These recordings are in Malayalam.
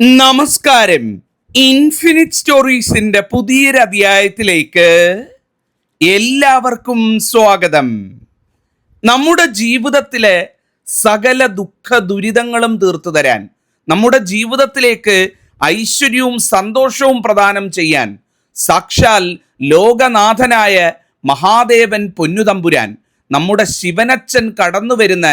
നമസ്കാരം. ഇൻഫിനിറ്റ് സ്റ്റോറീസിന്റെ പുതിയൊരു അധ്യായത്തിലേക്ക് എല്ലാവർക്കും സ്വാഗതം. നമ്മുടെ ജീവിതത്തിലെ സകല ദുഃഖ ദുരിതങ്ങളും തീർത്തു തരാൻ നമ്മുടെ ജീവിതത്തിലേക്ക് ഐശ്വര്യവും സന്തോഷവും പ്രദാനം ചെയ്യാൻ സാക്ഷാൽ ലോകനാഥനായ മഹാദേവൻ പൊന്നുതമ്പുരാൻ നമ്മുടെ ശിവനച്ചൻ കടന്നു വരുന്ന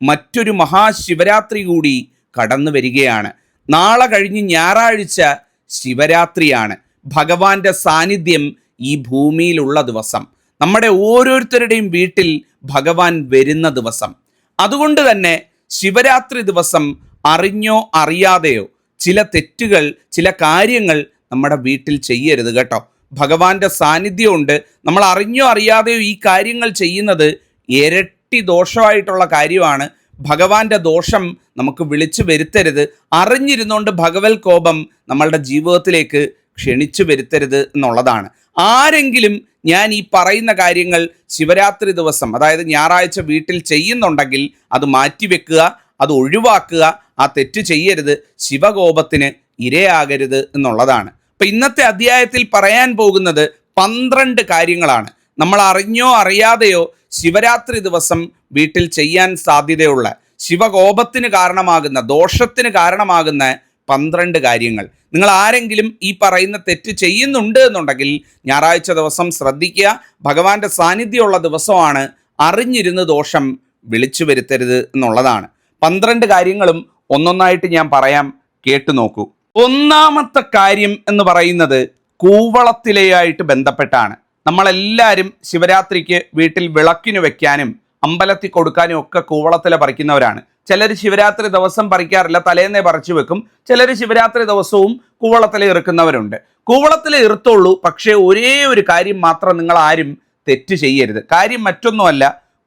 മറ്റൊരു മഹാശിവരാത്രി കൂടി കടന്നു വരികയാണ് നാളെ കഴിഞ്ഞ് ഞായറാഴ്ച ശിവരാത്രിയാണ്. ഭഗവാന്റെ സാന്നിധ്യം ഈ ഭൂമിയിലുള്ള ദിവസം. നമ്മുടെ ഓരോരുത്തരുടെയും വീട്ടിൽ ഭഗവാൻ വരുന്ന ദിവസം. അതുകൊണ്ട് തന്നെ ശിവരാത്രി ദിവസം അറിഞ്ഞോ അറിയാതെയോ ചില തെറ്റുകൾ ചില കാര്യങ്ങൾ നമ്മുടെ വീട്ടിൽ ചെയ്യരുത് കേട്ടോ. ഭഗവാന്റെ സാന്നിധ്യമുണ്ട്. നമ്മൾ അറിഞ്ഞോ അറിയാതെയോ ഈ കാര്യങ്ങൾ ചെയ്യുന്നത് ഇരട്ടി ദോഷമായിട്ടുള്ള കാര്യമാണ്. ഭഗവാന്റെ ദോഷം നമുക്ക് വിളിച്ചു വരുത്തരുത്. അറിഞ്ഞിരുന്നുകൊണ്ട് ഭഗവത് കോപം നമ്മളുടെ ജീവിതത്തിലേക്ക് ക്ഷണിച്ചു വരുത്തരുത് എന്നുള്ളതാണ്. ആരെങ്കിലും ഞാൻ ഈ പറയുന്ന കാര്യങ്ങൾ ശിവരാത്രി ദിവസം അതായത് ഞായറാഴ്ച വീട്ടിൽ ചെയ്യുന്നുണ്ടെങ്കിൽ അത് മാറ്റിവെക്കുക അത് ഒഴിവാക്കുക ആ തെറ്റ് ചെയ്യരുത് ശിവകോപത്തിന് ഇരയാകരുത് എന്നുള്ളതാണ്. അപ്പം ഇന്നത്തെ അധ്യായത്തിൽ പറയാൻ പോകുന്നത് പന്ത്രണ്ട് കാര്യങ്ങളാണ്. നമ്മൾ അറിഞ്ഞോ അറിയാതെയോ ശിവരാത്രി ദിവസം വീട്ടിൽ ചെയ്യാൻ സാധ്യതയുള്ള ശിവകോപത്തിന് കാരണമാകുന്ന ദോഷത്തിന് കാരണമാകുന്ന പന്ത്രണ്ട് കാര്യങ്ങൾ. നിങ്ങൾ ആരെങ്കിലും ഈ പറയുന്ന തെറ്റ് ചെയ്യുന്നുണ്ട് എന്നുണ്ടെങ്കിൽ ഞായറാഴ്ച ദിവസം ശ്രദ്ധിക്കുക. ഭഗവാന്റെ സാന്നിധ്യമുള്ള ദിവസമാണ് അറിഞ്ഞിരുന്ന് ദോഷം വിളിച്ചു വരുത്തരുത് എന്നുള്ളതാണ്. പന്ത്രണ്ട് കാര്യങ്ങളും ഒന്നൊന്നായിട്ട് ഞാൻ പറയാം. കേട്ടു നോക്കൂ. ഒന്നാമത്തെ കാര്യം എന്ന് പറയുന്നത് കൂവളത്തിലെയായിട്ട് ബന്ധപ്പെട്ടാണ്. നമ്മളെല്ലാവരും ശിവരാത്രിക്ക് വീട്ടിൽ വിളക്കിന് വെക്കാനും അമ്പലത്തിൽ കൊടുക്കാനും ഒക്കെ കൂവളത്തില പറിക്കുന്നവരാണ്. ചിലർ ശിവരാത്രി ദിവസം പറിക്കാറില്ല തലേന്നേ പറിച്ചു വെക്കും. ചിലർ ശിവരാത്രി ദിവസവും കൂവളത്തിൽ ഇറുക്കുന്നവരുണ്ട്. കൂവളത്തിൽ ഇറുത്തുള്ളൂ പക്ഷേ ഒരേ ഒരു കാര്യം മാത്രം നിങ്ങൾ ആരും തെറ്റ് ചെയ്യരുത്. കാര്യം മറ്റൊന്നുമല്ല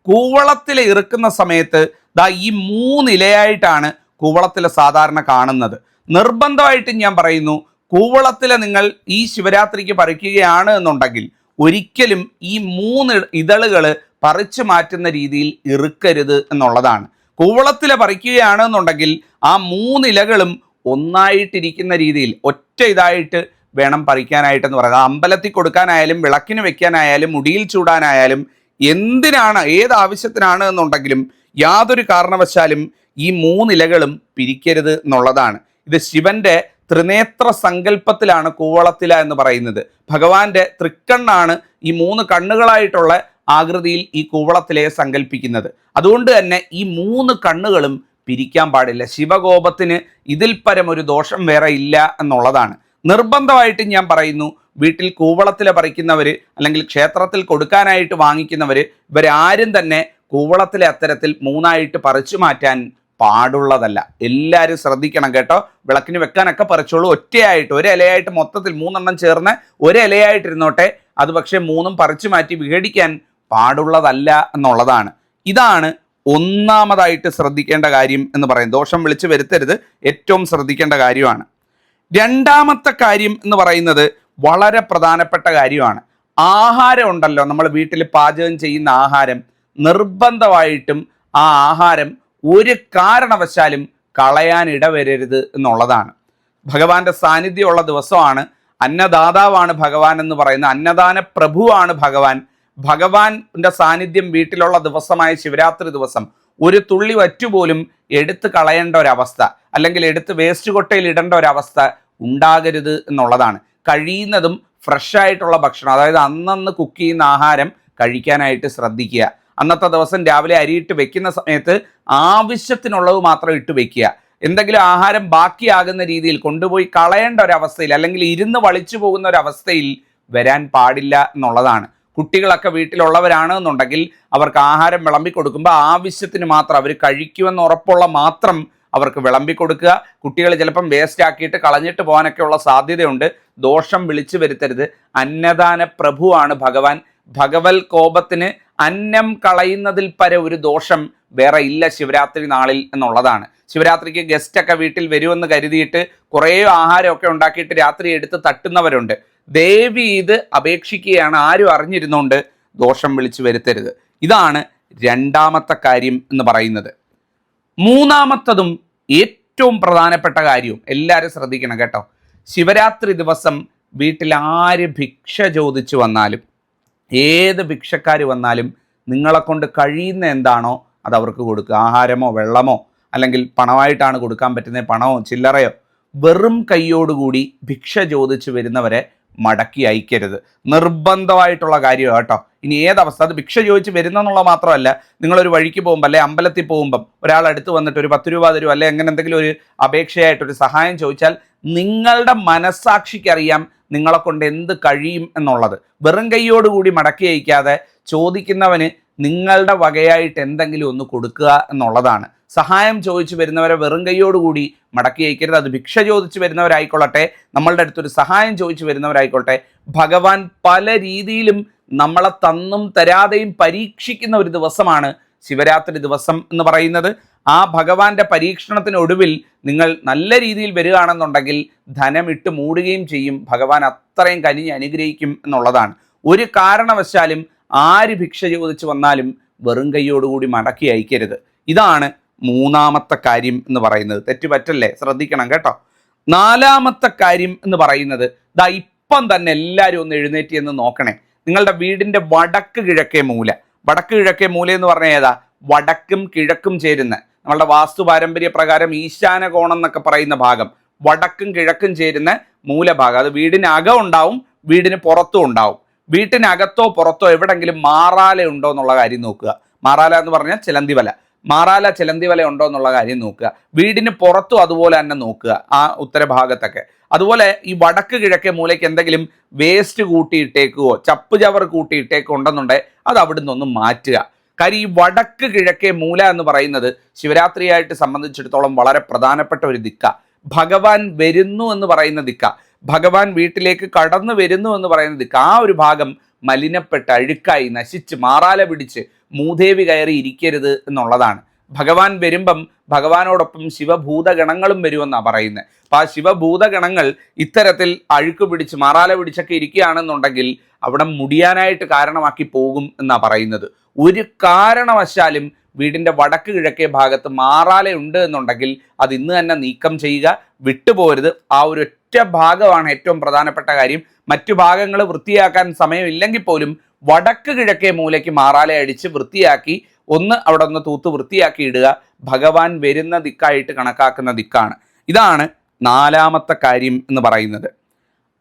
കൂവളത്തിൽ ഇറുക്കുന്ന സമയത്ത് ദാ ഈ മൂന്നിലയായിട്ടാണ് കൂവളത്തില സാധാരണ കാണുന്നത്. നിർബന്ധമായിട്ടും ഞാൻ പറയുന്നു കൂവളത്തില നിങ്ങൾ ഈ ശിവരാത്രിക്ക് പറിക്കുകയാണ് എന്നുണ്ടെങ്കിൽ ഒരിക്കലും ഈ മൂന്ന് ഇതളുകൾ പറിച്ചു മാറ്റുന്ന രീതിയിൽ ഇറുക്കരുത് എന്നുള്ളതാണ്. കൂവളത്തില പറിക്കുകയാണ് എന്നുണ്ടെങ്കിൽ ആ മൂന്നിലകളും ഒന്നായിട്ടിരിക്കുന്ന രീതിയിൽ ഒറ്റ ഇതായിട്ട് വേണം പറിക്കാനായിട്ടെന്ന് പറയുന്നത് അമ്പലത്തിൽ കൊടുക്കാനായാലും വിളക്കിന് വെക്കാനായാലും മുടിയിൽ ചൂടാനായാലും എന്തിനാണ് ഏത് ആവശ്യത്തിനാണ് എന്നുണ്ടെങ്കിലും യാതൊരു കാരണവശാലും ഈ മൂന്നിലകളും പിരിക്കരുത് എന്നുള്ളതാണ്. ഇത് ശിവന്റെ ത്രിനേത്ര സങ്കല്പത്തിലാണ് കൂവളത്തില എന്ന് പറയുന്നത്. ഭഗവാന്റെ തൃക്കണ്ണാണ് ഈ മൂന്ന് കണ്ണുകളായിട്ടുള്ള ആകൃതിയിൽ ഈ കൂവളത്തിലെ സങ്കല്പിക്കുന്നത് അതുകൊണ്ട് തന്നെ ഈ മൂന്ന് കണ്ണുകളും പിരിക്കാൻ പാടില്ല. ശിവകോപത്തിന് ഇതിൽ പരം ഒരു ദോഷം വേറെ ഇല്ല എന്നുള്ളതാണ്. നിർബന്ധമായിട്ടും ഞാൻ പറയുന്നു വീട്ടിൽ കൂവളത്തിൽ പറിക്കുന്നവർ അല്ലെങ്കിൽ ക്ഷേത്രത്തിൽ കൊടുക്കാനായിട്ട് വാങ്ങിക്കുന്നവർ ഇവരാരും തന്നെ കൂവളത്തിലെ അത്തരത്തിൽ മൂന്നായിട്ട് പറിച്ചു മാറ്റാൻ പാടുള്ളതല്ല. എല്ലാവരും ശ്രദ്ധിക്കണം കേട്ടോ. വിളക്കിന് വെക്കാനൊക്കെ പറിച്ചോളൂ. ഒറ്റയായിട്ട് ഒരു ഇലയായിട്ട് മൊത്തത്തിൽ മൂന്നെണ്ണം ചേർന്ന് ഒരു ഇലയായിട്ടിരുന്നോട്ടെ. അത് പക്ഷേ മൂന്നും പറിച്ചു മാറ്റി വിഘടിക്കാൻ പാടുള്ളതല്ല എന്നുള്ളതാണ്. ഇതാണ് ഒന്നാമതായിട്ട് ശ്രദ്ധിക്കേണ്ട കാര്യം എന്ന് പറയും ദോഷം വിളിച്ചു വരുത്തരുത്. ഏറ്റവും ശ്രദ്ധിക്കേണ്ട കാര്യമാണ്. രണ്ടാമത്തെ കാര്യം എന്ന് പറയുന്നത് വളരെ പ്രധാനപ്പെട്ട കാര്യമാണ്. ആഹാരം ഉണ്ടല്ലോ. നമ്മൾ വീട്ടിൽ പാചകം ചെയ്യുന്ന ആഹാരം. നിർബന്ധമായിട്ടും ആ ആഹാരം ഒരു കാരണവശാലും കളയാൻ ഇടവരരുത് എന്നുള്ളതാണ്. ഭഗവാന്റെ സാന്നിധ്യമുള്ള ദിവസമാണ്. അന്നദാതാവാണ് ഭഗവാൻ എന്ന് പറയുന്ന അന്നദാന പ്രഭുവാണ് ഭഗവാൻ. ഭഗവാന്റെ സാന്നിധ്യം വീട്ടിലുള്ള ദിവസമായ ശിവരാത്രി ദിവസം ഒരു തുള്ളി വറ്റുപോലും എടുത്തു കളയേണ്ട ഒരവസ്ഥ അല്ലെങ്കിൽ എടുത്ത് വേസ്റ്റ് കൊട്ടയിൽ ഇടേണ്ട ഒരവസ്ഥ ഉണ്ടാകരുത് എന്നുള്ളതാണ്. കഴിയുന്നതും ഫ്രഷ് ആയിട്ടുള്ള ഭക്ഷണം അതായത് അന്നന്ന് കുക്ക് ചെയ്യുന്ന ആഹാരം കഴിക്കാനായിട്ട് ശ്രദ്ധിക്കുക. അന്നത്തെ ദിവസം രാവിലെ അരിയിട്ട് വെക്കുന്ന സമയത്ത് ആവശ്യത്തിനുള്ളത് മാത്രം ഇട്ട് വെക്കുക. എന്തെങ്കിലും ആഹാരം ബാക്കിയാകുന്ന രീതിയിൽ കൊണ്ടുപോയി കളയേണ്ട ഒരവസ്ഥയിൽ അല്ലെങ്കിൽ ഇരുന്ന് വളിച്ചു പോകുന്ന ഒരവസ്ഥയിൽ വരാൻ പാടില്ല എന്നുള്ളതാണ്. കുട്ടികളൊക്കെ വീട്ടിലുള്ളവരാണ് എന്നുണ്ടെങ്കിൽ അവർക്ക് ആഹാരം വിളമ്പി കൊടുക്കുമ്പോൾ ആവശ്യത്തിന് മാത്രം അവർ കഴിക്കുമെന്ന് ഉറപ്പുള്ള മാത്രം അവർക്ക് വിളമ്പി കൊടുക്കുക കുട്ടികൾ ചിലപ്പം വേസ്റ്റ് ആക്കിയിട്ട് കളഞ്ഞിട്ട് പോകാനൊക്കെയുള്ള സാധ്യതയുണ്ട്. ദോഷം വിളിച്ചു വരുത്തരുത്. അന്നദാന പ്രഭുവാണ് ഭഗവാൻ. ഭഗവൽ കോപത്തിന് അന്നം കളയുന്നതിൽ പര ഒരു ദോഷം വേറെ ഇല്ല ശിവരാത്രി നാളിൽ എന്നുള്ളതാണ്. ശിവരാത്രിക്ക് ഗസ്റ്റൊക്കെ വീട്ടിൽ വരുമെന്ന് കരുതിയിട്ട് കുറേ ആഹാരമൊക്കെ ഉണ്ടാക്കിയിട്ട് രാത്രി എടുത്ത് തട്ടുന്നവരുണ്ട്. ദേവി ഇത് അപേക്ഷിക്കുകയാണ്. ആരും അറിഞ്ഞിരുന്നുകൊണ്ട് ദോഷം വിളിച്ചു വരുത്തരുത്. ഇതാണ് രണ്ടാമത്തെ കാര്യം എന്ന് പറയുന്നത്. മൂന്നാമത്തതും ഏറ്റവും പ്രധാനപ്പെട്ട കാര്യവും എല്ലാവരും ശ്രദ്ധിക്കണം കേട്ടോ. ശിവരാത്രി ദിവസം വീട്ടിൽ ആര് ഭിക്ഷ ചോദിച്ചു വന്നാലും ഏത് ഭിക്ഷക്കാർ വന്നാലും നിങ്ങളെ കൊണ്ട് കഴിയുന്ന എന്താണോ അത് അവർക്ക് കൊടുക്കുക. ആഹാരമോ വെള്ളമോ അല്ലെങ്കിൽ പണമായിട്ടാണ് കൊടുക്കാൻ പറ്റുന്നത്. പണമോ ചില്ലറയോ. വെറും കൈയോടുകൂടി ഭിക്ഷ ചോദിച്ചു വരുന്നവരെ മടക്കി അയക്കരുത്. നിർബന്ധമായിട്ടുള്ള കാര്യമാണ് കേട്ടോ. ഇനി ഏതവസ്ഥ അത് ഭിക്ഷ ചോദിച്ച് വരുന്നെന്നുള്ള മാത്രമല്ല നിങ്ങളൊരു വഴിക്ക് പോകുമ്പോൾ അല്ലെ അമ്പലത്തിൽ പോകുമ്പം ഒരാൾ അടുത്ത് വന്നിട്ട് ഒരു പത്ത് രൂപ തരുമോ അല്ലെ അങ്ങനെ എന്തെങ്കിലും ഒരു അപേക്ഷയായിട്ട് ഒരു സഹായം ചോദിച്ചാൽ നിങ്ങളുടെ മനസ്സാക്ഷിക്കറിയാം നിങ്ങളെ കൊണ്ട് എന്ത് കഴിയും എന്നുള്ളത്. വെറും കൈയോടുകൂടി മടക്കി അയക്കാതെ ചോദിക്കുന്നവന് നിങ്ങളുടെ വകയായിട്ട് എന്തെങ്കിലും ഒന്ന് കൊടുക്കുക എന്നുള്ളതാണ്. സഹായം ചോദിച്ചു വരുന്നവരെ വെറും കൈയോടുകൂടി മടക്കി അയക്കരുത്. അത് ഭിക്ഷ ചോദിച്ചു വരുന്നവരായിക്കൊള്ളട്ടെ നമ്മളുടെ അടുത്തൊരു സഹായം ചോദിച്ചു വരുന്നവരായിക്കൊള്ളട്ടെ ഭഗവാൻ പല രീതിയിലും നമ്മളെ തന്നും തരാതെയും പരീക്ഷിക്കുന്ന ഒരു ദിവസമാണ് ശിവരാത്രി ദിവസം എന്ന് പറയുന്നത്. ആ ഭഗവാന്റെ പരീക്ഷണത്തിനൊടുവിൽ നിങ്ങൾ നല്ല രീതിയിൽ വരികയാണെന്നുണ്ടെങ്കിൽ ധനം ഇട്ട് മൂടുകയും ചെയ്യും. ഭഗവാൻ അത്രയും കനിഞ്ഞ് അനുഗ്രഹിക്കും എന്നുള്ളതാണ്. ഒരു കാരണവശാലും ആര് ഭിക്ഷ ചോദിച്ചു വന്നാലും വെറും കൈയോടുകൂടി മടക്കി അയക്കരുത്. ഇതാണ് മൂന്നാമത്തെ കാര്യം എന്ന് പറയുന്നത്. തെറ്റുപറ്റല്ലേ ശ്രദ്ധിക്കണം കേട്ടോ. നാലാമത്തെ കാര്യം എന്ന് പറയുന്നത് ദാ ഇപ്പം തന്നെ എല്ലാവരും ഒന്ന് എഴുന്നേറ്റ് എന്ന് നോക്കണേ. നിങ്ങളുടെ വീടിന്റെ വടക്ക് കിഴക്കേ മൂല. വടക്ക് കിഴക്കേ മൂല എന്ന് പറഞ്ഞാൽ ഏതാ? വടക്കും കിഴക്കും ചേരുന്ന. നമ്മളുടെ വാസ്തു പാരമ്പര്യ പ്രകാരം ഈശാന കോണം എന്നൊക്കെ പറയുന്ന ഭാഗം. വടക്കും കിഴക്കും ചേരുന്ന മൂലഭാഗം. അത് വീടിനകം ഉണ്ടാവും വീടിന് പുറത്തും ഉണ്ടാവും. വീട്ടിനകത്തോ പുറത്തോ എവിടെങ്കിലും മാറാല ഉണ്ടോ എന്നുള്ള കാര്യം നോക്കുക. മാറാല എന്ന് പറഞ്ഞാൽ ചിലന്തി വല മാറാല ചിലന്തി വല ഉണ്ടോ എന്നുള്ള കാര്യം നോക്കുക. വീടിന് പുറത്തും അതുപോലെ തന്നെ നോക്കുക. ആ ഉത്തരഭാഗത്തൊക്കെ. അതുപോലെ ഈ വടക്ക് കിഴക്കേ മൂലയ്ക്ക് എന്തെങ്കിലും വേസ്റ്റ് കൂട്ടിയിട്ടേക്കുവോ ചപ്പ് ചവർ കൂട്ടിയിട്ടേക്കോ ഉണ്ടെന്നുണ്ടെങ്കിൽ അത് അവിടെ നിന്നൊന്ന് മാറ്റുക. കാര്യം ഈ വടക്ക് കിഴക്കേ മൂല എന്ന് പറയുന്നത് ശിവരാത്രിയായിട്ട് സംബന്ധിച്ചിടത്തോളം വളരെ പ്രധാനപ്പെട്ട ഒരു ദിക്ക. ഭഗവാൻ വരുന്നു എന്ന് പറയുന്ന ദിക്ക. ഭഗവാൻ വീട്ടിലേക്ക് കടന്നു വരുന്നു എന്ന് പറയുന്നത് ആ ഒരു ഭാഗം മലിനപ്പെട്ട് അഴുക്കായി നശിച്ച് മാറാല പിടിച്ച് മൂദേവി കയറി ഇരിക്കരുത് എന്നുള്ളതാണ്. ഭഗവാൻ വരുമ്പം ഭഗവാനോടൊപ്പം ശിവഭൂതഗണങ്ങളും വരുമെന്നാണ് പറയുന്നത് അപ്പം ആ ശിവഭൂതഗണങ്ങൾ ഇത്തരത്തിൽ അഴുക്ക് പിടിച്ച് മാറാല പിടിച്ചൊക്കെ ഇരിക്കുകയാണെന്നുണ്ടെങ്കിൽ അവിടെ മുടിയാനായിട്ട് കാരണമാക്കി പോകും എന്നാണ് പറയുന്നത്. ഒരു കാരണവശാലും വീടിന്റെ വടക്ക് കിഴക്കേ ഭാഗത്ത് മാറാല ഉണ്ട് എന്നുണ്ടെങ്കിൽ അത് ഇന്ന് തന്നെ നീക്കം ചെയ്യുക വിട്ടുപോരുത്. ആ ഒരു ഒറ്റ ഭാഗമാണ് ഏറ്റവും പ്രധാനപ്പെട്ട കാര്യം. മറ്റു ഭാഗങ്ങൾ വൃത്തിയാക്കാൻ സമയമില്ലെങ്കിൽ പോലും വടക്ക് കിഴക്കേ മൂലയ്ക്ക് മാറാലെ അടിച്ച് വൃത്തിയാക്കി ഒന്ന് അവിടെ ഒന്ന് തൂത്ത് വൃത്തിയാക്കി ഇടുക. ഭഗവാൻ വരുന്ന ദിക്കായിട്ട് കണക്കാക്കുന്ന ദിക്കാണ്. ഇതാണ് നാലാമത്തെ കാര്യം എന്ന് പറയുന്നത്.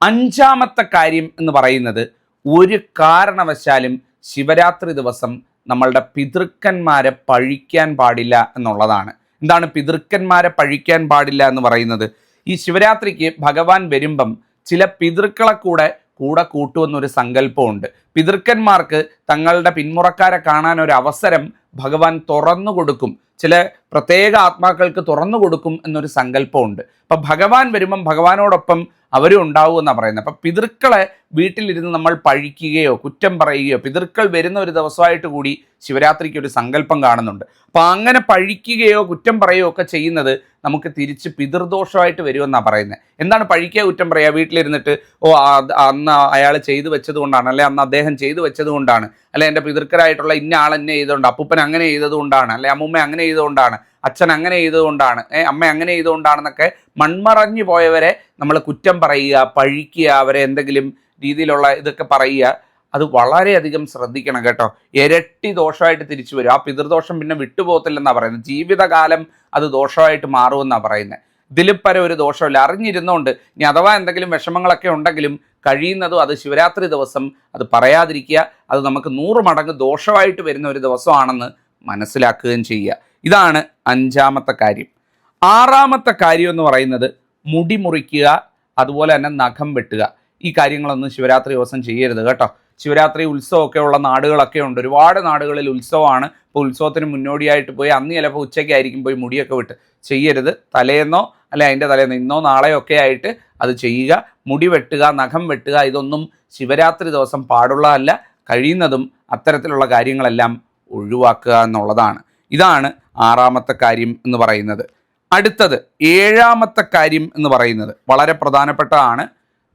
അഞ്ചാമത്തെ കാര്യം എന്ന് പറയുന്നത് ഒരു കാരണവശാലും ശിവരാത്രി ദിവസം നമ്മളുടെ പിതൃക്കന്മാരെ പഴിക്കാൻ പാടില്ല എന്നുള്ളതാണ്. എന്താണ് പിതൃക്കന്മാരെ പഴിക്കാൻ പാടില്ല എന്ന് പറയുന്നത്? ഈ ശിവരാത്രിക്ക് ഭഗവാൻ വരുമ്പം ചില പിതൃക്കളെ കൂടെ കൂടെ കൂട്ടുമെന്നൊരു സങ്കല്പമുണ്ട്. പിതൃക്കന്മാർക്ക് തങ്ങളുടെ പിന്മുറക്കാരെ കാണാൻ ഒരു അവസരം ഭഗവാൻ തുറന്നു കൊടുക്കും. ചില പ്രത്യേക ആത്മാക്കൾക്ക് തുറന്നു കൊടുക്കും എന്നൊരു സങ്കല്പമുണ്ട്. അപ്പൊ ഭഗവാൻ വരുമ്പം ഭഗവാനോടൊപ്പം അവരും ഉണ്ടാവും എന്നാണ് പറയുന്നത്. അപ്പം പിതൃക്കളെ വീട്ടിലിരുന്ന് നമ്മൾ പഴിക്കുകയോ കുറ്റം പറയുകയോ പിതൃക്കൾ വരുന്ന ഒരു ദിവസമായിട്ട് കൂടി ശിവരാത്രിക്ക് ഒരു സങ്കല്പം കാണുന്നുണ്ട്. അപ്പോൾ അങ്ങനെ പഴിക്കുകയോ കുറ്റം പറയുകയോ ഒക്കെ ചെയ്യുന്നത് നമുക്ക് തിരിച്ച് പിതൃദോഷമായിട്ട് വരുമെന്നാണ് പറയുന്നത്. എന്താണ് പഴിക്കുക കുറ്റം പറയുക? വീട്ടിലിരുന്നിട്ട് ഓ അന്ന് അയാൾ ചെയ്തു വെച്ചത് കൊണ്ടാണ്. അല്ലെ അന്ന് അദ്ദേഹം ചെയ്തു വെച്ചതുകൊണ്ടാണ്. അല്ലെ എന്റെ പിതൃക്കരായിട്ടുള്ള ഇന്ന ആൾ എന്നെ ചെയ്തുകൊണ്ട് അപ്പൂപ്പൻ അങ്ങനെ ചെയ്തതുകൊണ്ടാണ് അല്ലെ അമ്മൂമ്മ അങ്ങനെ ചെയ്തുകൊണ്ടാണ് അച്ഛൻ അങ്ങനെ ചെയ്തുകൊണ്ടാണ് ഏ അമ്മ അങ്ങനെ ചെയ്തുകൊണ്ടാണെന്നൊക്കെ മൺമറഞ്ഞു പോയവരെ നമ്മൾ കുറ്റം പറയുക പഴിക്കുക അവരെ എന്തെങ്കിലും രീതിയിലുള്ള ഇതൊക്കെ പറയുക അത് വളരെയധികം ശ്രദ്ധിക്കണം കേട്ടോ. ഇരട്ടി ദോഷമായിട്ട് തിരിച്ചു വരും. ആ പിതൃദോഷം പിന്നെ വിട്ടുപോകത്തില്ലെന്നാണ് പറയുന്നത്. ജീവിതകാലം അത് ദോഷമായിട്ട് മാറുമെന്നാണ് പറയുന്നത്. ഇതിലിപ്പര ഒരു ദോഷമില്ല. അറിഞ്ഞിരുന്നുകൊണ്ട് ഇനി അഥവാ എന്തെങ്കിലും വിഷമങ്ങളൊക്കെ ഉണ്ടെങ്കിലും കഴിയുന്നതും അത് ശിവരാത്രി ദിവസം അത് പറയാതിരിക്കുക. അത് നമുക്ക് നൂറ് മടങ്ങ് ദോഷമായിട്ട് വരുന്ന ഒരു ദിവസമാണെന്ന് മനസ്സിലാക്കുകയും ചെയ്യുക. ഇതാണ് അഞ്ചാമത്തെ കാര്യം. ആറാമത്തെ കാര്യം എന്ന് പറയുന്നത് മുടി മുറിക്കുക അതുപോലെ തന്നെ നഖം വെട്ടുക. ഈ കാര്യങ്ങളൊന്നും ശിവരാത്രി ദിവസം ചെയ്യരുത് കേട്ടോ. ശിവരാത്രി ഉത്സവമൊക്കെ ഉള്ള നാടുകളൊക്കെ ഉണ്ട്. ഒരുപാട് നാടുകളിൽ ഉത്സവമാണ്. ഇപ്പോൾ ഉത്സവത്തിന് മുന്നോടിയായിട്ട് പോയി അന്ന് ചിലപ്പോൾ ഉച്ചയ്ക്കായിരിക്കും പോയി മുടിയൊക്കെ വിട്ട്. ചെയ്യരുത്. തലേന്നോ അല്ലെ അതിന്റെ തലേന്നോ ഇന്നോ നാളെയോ ഒക്കെ ആയിട്ട് അത് ചെയ്യുക. മുടി വെട്ടുക നഖം വെട്ടുക ഇതൊന്നും ശിവരാത്രി ദിവസം പാടുള്ളതല്ല കഴിയുന്നതും അത്തരത്തിലുള്ള കാര്യങ്ങളെല്ലാം ഒഴിവാക്കുക എന്നുള്ളതാണ്. ഇതാണ് ആറാമത്തെ കാര്യം എന്ന് പറയുന്നത്. അടുത്തത് ഏഴാമത്തെ കാര്യം എന്ന് പറയുന്നത് വളരെ പ്രധാനപ്പെട്ടതാണ്.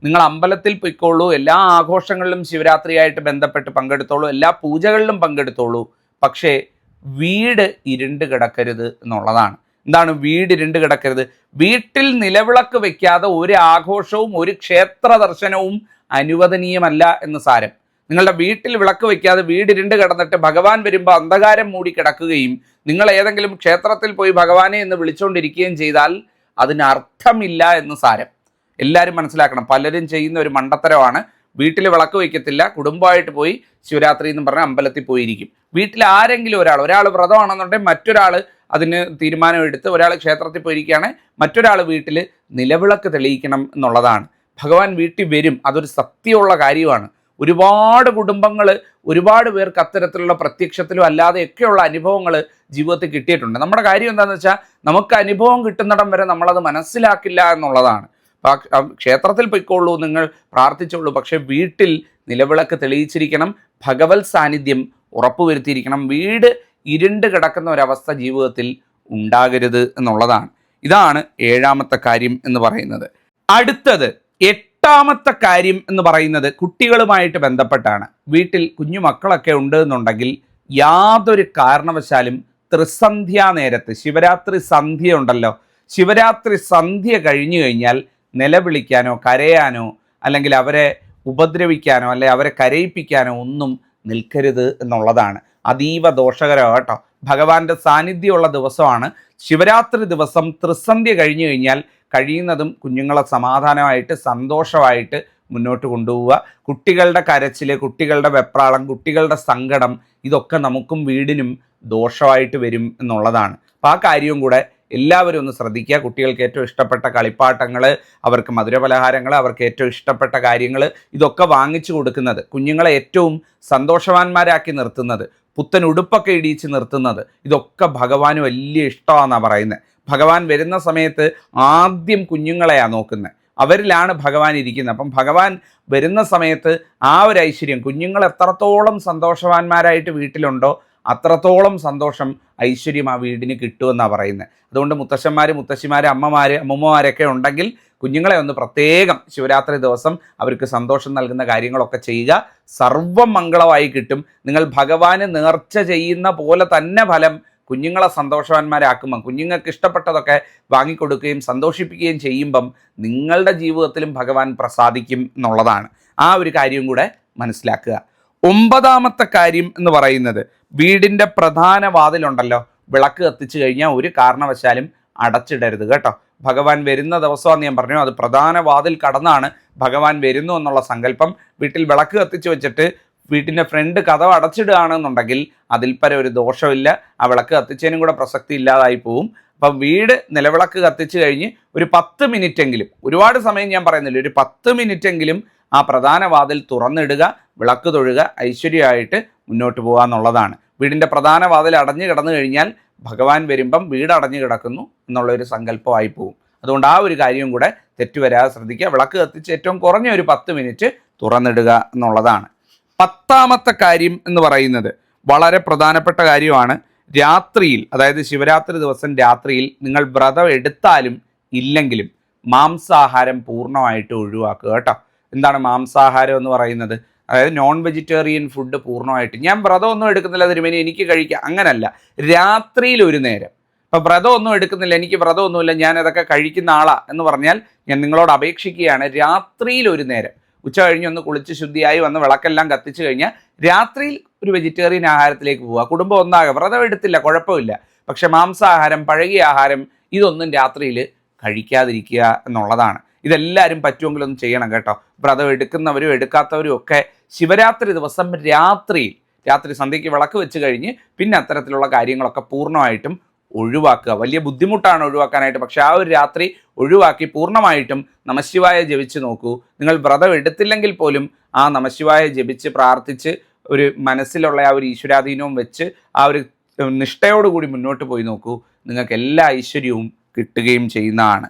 നിങ്ങൾ അമ്പലത്തിൽ പൊയ്ക്കോളൂ എല്ലാ ആഘോഷങ്ങളിലും ശിവരാത്രിയായിട്ട് ബന്ധപ്പെട്ട് പങ്കെടുത്തോളൂ എല്ലാ പൂജകളിലും പങ്കെടുത്തോളൂ. പക്ഷേ വീട് ഇരുണ്ട് കിടക്കരുത് എന്നുള്ളതാണ്. എന്താണ് വീട് ഇരുണ്ട് കിടക്കരുത്. വീട്ടിൽ നിലവിളക്ക് വെക്കാതെ ഒരു ആഘോഷവും ഒരു ക്ഷേത്ര ദർശനവും അനുവദനീയമല്ല എന്ന് സാരം. നിങ്ങളുടെ വീട്ടിൽ വിളക്ക് വെക്കാതെ വീട് ഇരുണ്ട് കിടന്നിട്ട് ഭഗവാൻ വരുമ്പോൾ അന്ധകാരം മൂടി കിടക്കുകയും നിങ്ങൾ ഏതെങ്കിലും ക്ഷേത്രത്തിൽ പോയി ഭഗവാനെ എന്ന് വിളിച്ചുകൊണ്ടിരിക്കുകയും ചെയ്താൽ അതിനർത്ഥമില്ല എന്ന് സാരം. എല്ലാവരും മനസ്സിലാക്കണം. പലരും ചെയ്യുന്ന ഒരു മണ്ടത്തരമാണ്. വീട്ടിൽ വിളക്ക് വയ്ക്കത്തില്ല കുടുംബമായിട്ട് പോയി ശിവരാത്രി എന്ന് പറഞ്ഞ അമ്പലത്തിൽ പോയിരിക്കും. വീട്ടിൽ ആരെങ്കിലും ഒരാൾ ഒരാൾ വ്രതമാണെന്നുണ്ടെങ്കിൽ മറ്റൊരാൾ അതിന് തീരുമാനമെടുത്ത് ഒരാൾ ക്ഷേത്രത്തിൽ പോയിരിക്കുകയാണ്. മറ്റൊരാൾ വീട്ടിൽ നിലവിളക്ക് തെളിയിക്കണം എന്നുള്ളതാണ്. ഭഗവാൻ വീട്ടിൽ വരും. അതൊരു സത്യമുള്ള കാര്യമാണ്. ഒരുപാട് കുടുംബങ്ങൾ ഒരുപാട് പേർക്ക് അത്തരത്തിലുള്ള പ്രത്യക്ഷത്തിലും അല്ലാതെയൊക്കെയുള്ള അനുഭവങ്ങൾ ജീവിതത്തിൽ കിട്ടിയിട്ടുണ്ട്. നമ്മുടെ കാര്യം എന്താണെന്ന് വെച്ചാൽ നമുക്ക് അനുഭവം കിട്ടുന്നിടം വരെ നമ്മളത് മനസ്സിലാക്കില്ല എന്നുള്ളതാണ്. ക്ഷേത്രത്തിൽ പോയിക്കോളൂ നിങ്ങൾ പ്രാർത്ഥിച്ചോളൂ. പക്ഷേ വീട്ടിൽ നിലവിളക്ക് തെളിയിച്ചിരിക്കണം. ഭഗവത് സാന്നിധ്യം ഉറപ്പുവരുത്തിയിരിക്കണം. വീട് ഇരുണ്ട് കിടക്കുന്ന ഒരവസ്ഥ ജീവിതത്തിൽ ഉണ്ടാകരുത് എന്നുള്ളതാണ്. ഇതാണ് ഏഴാമത്തെ കാര്യം എന്ന് പറയുന്നത്. അടുത്തത് എട്ടാമത്തെ കാര്യം എന്ന് പറയുന്നത് കുട്ടികളുമായിട്ട് ബന്ധപ്പെട്ടാണ്. വീട്ടിൽ കുഞ്ഞു മക്കളൊക്കെ ഉണ്ട് എന്നുണ്ടെങ്കിൽ യാതൊരു കാരണവശാലും ത്രിസന്ധ്യാ നേരത്ത് ശിവരാത്രി സന്ധ്യ ഉണ്ടല്ലോ. ശിവരാത്രി സന്ധ്യ കഴിഞ്ഞു കഴിഞ്ഞാൽ നിലവിളിക്കാനോ കരയാനോ അല്ലെങ്കിൽ അവരെ ഉപദ്രവിക്കാനോ അല്ലെ അവരെ കരയിപ്പിക്കാനോ ഒന്നും നിൽക്കരുത് എന്നുള്ളതാണ്. അതീവ ദോഷകരമാണ് കേട്ടോ ഭഗവാന്റെ സാന്നിധ്യമുള്ള ദിവസമാണ്. ശിവരാത്രി ദിവസം ത്രിസന്ധ്യ കഴിഞ്ഞു കഴിഞ്ഞാൽ കഴിയുന്നതും കുഞ്ഞുങ്ങളെ സമാധാനമായിട്ട് സന്തോഷമായിട്ട് മുന്നോട്ട് കൊണ്ടുപോവുക. കുട്ടികളുടെ കരച്ചിൽ കുട്ടികളുടെ വെപ്രാളം കുട്ടികളുടെ സങ്കടം ഇതൊക്കെ നമുക്കും വീടിനും ദോഷമായിട്ട് വരും എന്നുള്ളതാണ്. അപ്പോൾ ആ കാര്യവും കൂടെ എല്ലാവരും ഒന്ന് ശ്രദ്ധിക്കുക. കുട്ടികൾക്ക് ഏറ്റവും ഇഷ്ടപ്പെട്ട കളിപ്പാട്ടങ്ങൾ അവർക്ക് മധുരപലഹാരങ്ങൾ അവർക്ക് ഏറ്റവും ഇഷ്ടപ്പെട്ട കാര്യങ്ങൾ ഇതൊക്കെ വാങ്ങിച്ചു കൊടുക്കുന്നത് കുഞ്ഞുങ്ങളെ ഏറ്റവും സന്തോഷവാന്മാരാക്കി നിർത്തുന്നത്. പുത്തൻ ഉടുപ്പൊക്കെ ഇടിയിച്ച് നിർത്തുന്നത്. ഇതൊക്കെ ഭഗവാന് വലിയ ഇഷ്ടമാണെന്നാണ് പറയുന്നത് ഭഗവാൻ വരുന്ന സമയത്ത് ആദ്യം കുഞ്ഞുങ്ങളെയാണ് നോക്കുന്നത് അവരിലാണ് ഭഗവാൻ ഇരിക്കുന്നത് അപ്പം ഭഗവാൻ വരുന്ന സമയത്ത് ആ ഒരു ഐശ്വര്യം കുഞ്ഞുങ്ങൾ എത്രത്തോളം സന്തോഷവാന്മാരായിട്ട് വീട്ടിലുണ്ടോ അത്രത്തോളം സന്തോഷം ഐശ്വര്യം ആ വീടിന് കിട്ടുമെന്നാണ് പറയുന്നത് അതുകൊണ്ട് മുത്തശ്ശന്മാർ മുത്തശ്ശിമാർ അമ്മമാർ അമ്മൂമ്മമാരൊക്കെ ഉണ്ടെങ്കിൽ കുഞ്ഞുങ്ങളെ ഒന്ന് പ്രത്യേകം ശിവരാത്രി ദിവസം അവർക്ക് സന്തോഷം നൽകുന്ന കാര്യങ്ങളൊക്കെ ചെയ്യുക. സർവമംഗളമായി കിട്ടും. നിങ്ങൾ ഭഗവാന് നേർച്ച ചെയ്യുന്ന പോലെ തന്നെ ഫലം കുഞ്ഞുങ്ങളെ സന്തോഷവാന്മാരാക്കുമ്പം കുഞ്ഞുങ്ങൾക്ക് ഇഷ്ടപ്പെട്ടതൊക്കെ വാങ്ങിക്കൊടുക്കുകയും സന്തോഷിപ്പിക്കുകയും ചെയ്യുമ്പം നിങ്ങളുടെ ജീവിതത്തിലും ഭഗവാൻ പ്രസാദിക്കും എന്നുള്ളതാണ്. ആ ഒരു കാര്യം കൂടെ മനസ്സിലാക്കുക. ഒമ്പതാമത്തെ കാര്യം എന്ന് പറയുന്നത് വീടിന്റെ പ്രധാന വാതിലുണ്ടല്ലോ. വിളക്ക് കത്തിച്ചു കഴിഞ്ഞാൽ ഒരു കാരണവശാലും അടച്ചിടരുത് കേട്ടോ. ഭഗവാൻ വരുന്ന ദിവസമാണെന്ന് ഞാൻ പറഞ്ഞു. അത് പ്രധാന വാതിൽ കടന്നാണ് ഭഗവാൻ വരുന്നു എന്നുള്ള സങ്കല്പം വീട്ടിൽ വിളക്ക് കത്തിച്ചു വെച്ചിട്ട് വീട്ടിന്റെ ഫ്രണ്ട് കഥവ് അടച്ചിടുകയാണെന്നുണ്ടെങ്കിൽ അതിൽ പരം ഒരു ദോഷമില്ല. ആ വിളക്ക് കത്തിച്ചതിനും കൂടെ പ്രസക്തി ഇല്ലാതായി പോവും. അപ്പം വീട് നിലവിളക്ക് കത്തിച്ചു കഴിഞ്ഞ് ഒരു പത്ത് മിനിറ്റെങ്കിലും ഒരുപാട് സമയം ഞാൻ പറയുന്നില്ല ഒരു പത്ത് മിനിറ്റെങ്കിലും ആ പ്രധാന വാതിൽ തുറന്നിടുക വിളക്ക് തൊഴുക ഐശ്വര്യമായിട്ട് മുന്നോട്ട് പോകുക എന്നുള്ളതാണ്. വീടിന്റെ പ്രധാന വാതിൽ അടഞ്ഞു കിടന്നു കഴിഞ്ഞാൽ ഭഗവാൻ വരുമ്പം വീടടഞ്ഞു കിടക്കുന്നു എന്നുള്ളൊരു സങ്കല്പമായി പോവും. അതുകൊണ്ട് ആ ഒരു കാര്യം കൂടെ തെറ്റുവരാതെ ശ്രദ്ധിക്കുക. വിളക്ക് കത്തിച്ച് ഏറ്റവും കുറഞ്ഞ ഒരു പത്ത് മിനിറ്റ് തുറന്നിടുക എന്നുള്ളതാണ്. പത്താമത്തെ കാര്യം എന്ന് പറയുന്നത് വളരെ പ്രധാനപ്പെട്ട കാര്യമാണ്. രാത്രിയിൽ അതായത് ശിവരാത്രി ദിവസം രാത്രിയിൽ നിങ്ങൾ വ്രതം എടുത്താലും ഇല്ലെങ്കിലും മാംസാഹാരം പൂർണമായിട്ട് ഒഴിവാക്കുക കേട്ടോ. എന്താണ് മാംസാഹാരം എന്ന് പറയുന്നത്? അതായത് നോൺ വെജിറ്റേറിയൻ ഫുഡ് പൂർണമായിട്ട്. ഞാൻ വ്രതം ഒന്നും എടുക്കുന്നില്ല തിരുമേനി എനിക്ക് കഴിക്കാം. അങ്ങനല്ല. രാത്രിയിൽ ഒരു നേരം. ഇപ്പം വ്രതം ഒന്നും എടുക്കുന്നില്ല എനിക്ക് വ്രതമൊന്നുമില്ല ഞാൻ അതൊക്കെ കഴിക്കുന്ന ആളാ എന്ന് പറഞ്ഞാൽ ഞാൻ നിങ്ങളോട് അപേക്ഷിക്കുകയാണ് രാത്രിയിൽ ഒരു നേരം. ഉച്ച കഴിഞ്ഞ് ഒന്ന് കുളിച്ച് ശുദ്ധിയായി വന്ന് വിളക്കെല്ലാം കത്തിച്ചു കഴിഞ്ഞാൽ രാത്രിയിൽ ഒരു വെജിറ്റേറിയൻ ആഹാരത്തിലേക്ക് പോവുക. കുടുംബം ഒന്നാകെ വ്രതം എടുത്തില്ല കുഴപ്പമില്ല. പക്ഷേ മാംസാഹാരം പഴകിയ ആഹാരം ഇതൊന്നും രാത്രിയിൽ കഴിക്കാതിരിക്കുക എന്നുള്ളതാണ്. ഇതെല്ലാവരും പറ്റുമെങ്കിലൊന്നും ചെയ്യണം കേട്ടോ. വ്രതം എടുക്കുന്നവരും എടുക്കാത്തവരും ഒക്കെ ശിവരാത്രി ദിവസം രാത്രിയിൽ രാത്രി സന്ധ്യയ്ക്ക് വിളക്ക് വെച്ച് കഴിഞ്ഞ് പിന്നെ അത്തരത്തിലുള്ള കാര്യങ്ങളൊക്കെ പൂർണമായിട്ടും ഒഴിവാക്കുക. വലിയ ബുദ്ധിമുട്ടാണ് ഒഴിവാക്കാനായിട്ട്. പക്ഷെ ആ ഒരു രാത്രി ഒഴിവാക്കി പൂർണമായിട്ടും നമശിവായ ജപിച്ച് നോക്കൂ. നിങ്ങൾ വ്രതം എടുത്തില്ലെങ്കിൽ പോലും ആ നമശിവായ ജപിച്ച് പ്രാർത്ഥിച്ച് ഒരു മനസ്സിലുള്ള ആ ഒരു ഈശ്വരാധീനവും വെച്ച് ആ ഒരു നിഷ്ഠയോടുകൂടി മുന്നോട്ട് പോയി നോക്കൂ. നിങ്ങൾക്ക് എല്ലാ ഐശ്വര്യവും കിട്ടുകയും ചെയ്യുന്നതാണ്.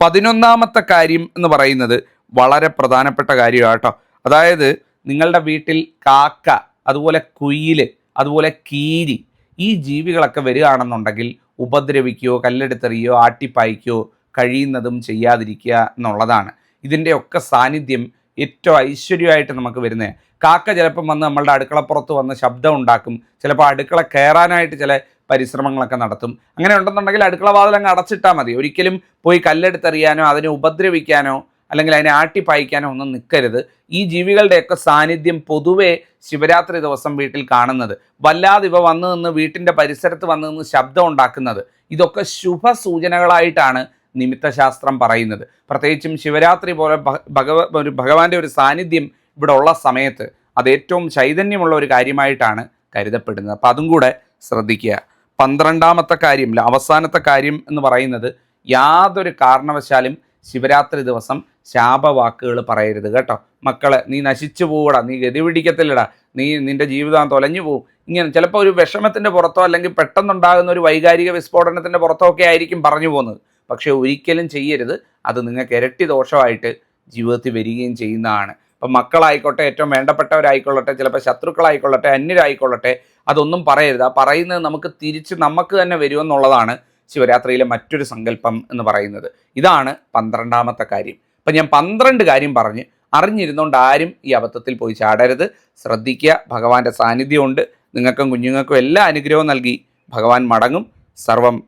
പതിനൊന്നാമത്തെ കാര്യം എന്ന് പറയുന്നത് വളരെ പ്രധാനപ്പെട്ട കാര്യമാണ് കേട്ടോ അതായത് നിങ്ങളുടെ വീട്ടിൽ കാക്ക അതുപോലെ കുയിൽ അതുപോലെ കീരി ഈ ജീവികളൊക്കെ വരികയാണെന്നുണ്ടെങ്കിൽ ഉപദ്രവിക്കുകയോ കല്ലെടുത്തെറിയോ ആട്ടിപ്പായ്ക്കോ കഴിയുന്നതും ചെയ്യാതിരിക്കുക എന്നുള്ളതാണ്. ഇതിന്റെയൊക്കെ സാന്നിധ്യം ഏറ്റവും ഐശ്വര്യമായിട്ട് നമുക്ക് വരുന്നത്. കാക്ക ചിലപ്പം വന്ന് നമ്മളുടെ അടുക്കളപ്പുറത്ത് വന്ന് ശബ്ദം ഉണ്ടാക്കും. ചിലപ്പോൾ അടുക്കള കയറാനായിട്ട് ചില പരിശ്രമങ്ങളൊക്കെ നടത്തും. അങ്ങനെ ഉണ്ടെന്നുണ്ടെങ്കിൽ അടുക്കള വാതിൽ അടച്ചിട്ടാൽ മതി. ഒരിക്കലും പോയി കല്ലെടുത്തെറിയാനോ അതിനെ ഉപദ്രവിക്കാനോ അല്ലെങ്കിൽ അതിനെ ആട്ടിപ്പായിക്കാനോ ഒന്നും നിൽക്കരുത് ഈ ജീവികളുടെയൊക്കെ സാന്നിധ്യം പൊതുവേ ശിവരാത്രി ദിവസം വീട്ടിൽ കാണുന്നത്. വല്ലാതെ ഇവ വന്നു നിന്ന് വീട്ടിന്റെ പരിസരത്ത് വന്നു നിന്ന് ശബ്ദം ഉണ്ടാക്കുന്നത്. ഇതൊക്കെ ശുഭ സൂചനകളായിട്ടാണ് നിമിത്തശാസ്ത്രം പറയുന്നത്. പ്രത്യേകിച്ചും ശിവരാത്രി പോലെ ഭഗവ ഒരു ഭഗവാന്റെ ഒരു സാന്നിധ്യം ഇവിടെ ഉള്ള സമയത്ത് അത് ഏറ്റവും ചൈതന്യമുള്ള ഒരു കാര്യമായിട്ടാണ് കരുതപ്പെടുന്നത്. അപ്പം അതും കൂടെ ശ്രദ്ധിക്കുക. പന്ത്രണ്ടാമത്തെ കാര്യം അവസാനത്തെ കാര്യം എന്ന് പറയുന്നത് യാതൊരു കാരണവശാലും ശിവരാത്രി ദിവസം ശാപവാക്കുകൾ പറയരുത് കേട്ടോ. മക്കളെ നീ നശിച്ചു പോവടാ നീ ഗതി പിടിക്കത്തില്ലടാ. നീ നിന്റെ ജീവിതം തൊലഞ്ഞു പോവും. ഇങ്ങനെ ചിലപ്പോൾ ഒരു വിഷമത്തിന്റെ പുറത്തോ അല്ലെങ്കിൽ പെട്ടെന്നുണ്ടാകുന്ന ഒരു വൈകാരിക വിസ്ഫോടനത്തിന്റെ പുറത്തോ ഒക്കെ ആയിരിക്കും പറഞ്ഞു പോകുന്നത്. പക്ഷേ ഒരിക്കലും ചെയ്യരുത്. അത് നിങ്ങൾക്ക് ഇരട്ടി ദോഷമായിട്ട് ജീവിതത്തിൽ വരികയും ചെയ്യുന്നതാണ്. ഇപ്പം മക്കളായിക്കോട്ടെ ഏറ്റവും വേണ്ടപ്പെട്ടവരായിക്കൊള്ളട്ടെ ചിലപ്പോൾ ശത്രുക്കളായിക്കൊള്ളട്ടെ അന്യരായിക്കൊള്ളട്ടെ അതൊന്നും പറയരുത്. ആ പറയുന്നത് നമുക്ക് തിരിച്ച് നമുക്ക് തന്നെ വരുമെന്നുള്ളതാണ് ശിവരാത്രിയിലെ മറ്റൊരു സങ്കല്പം എന്ന് പറയുന്നത്. ഇതാണ് പന്ത്രണ്ടാമത്തെ കാര്യം. അപ്പം ഞാൻ പന്ത്രണ്ട് കാര്യം പറഞ്ഞ് അറിഞ്ഞിരുന്നുകൊണ്ട് ആരും ഈ അബദ്ധത്തിൽ പോയി ചാടരുത്. ശ്രദ്ധിക്കുക ഭഗവാന്റെ സാന്നിധ്യമുണ്ട്. നിങ്ങൾക്കും കുഞ്ഞുങ്ങൾക്കും എല്ലാ അനുഗ്രഹവും നൽകി ഭഗവാൻ മടങ്ങും. സർവം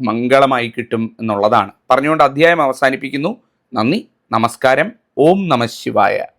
മംഗളമായി കിട്ടും എന്നുള്ളതാണ്. പറഞ്ഞുകൊണ്ട് അധ്യായം അവസാനിപ്പിക്കുന്നു. നന്ദി നമസ്കാരം. ഓം നമ ശിവായ.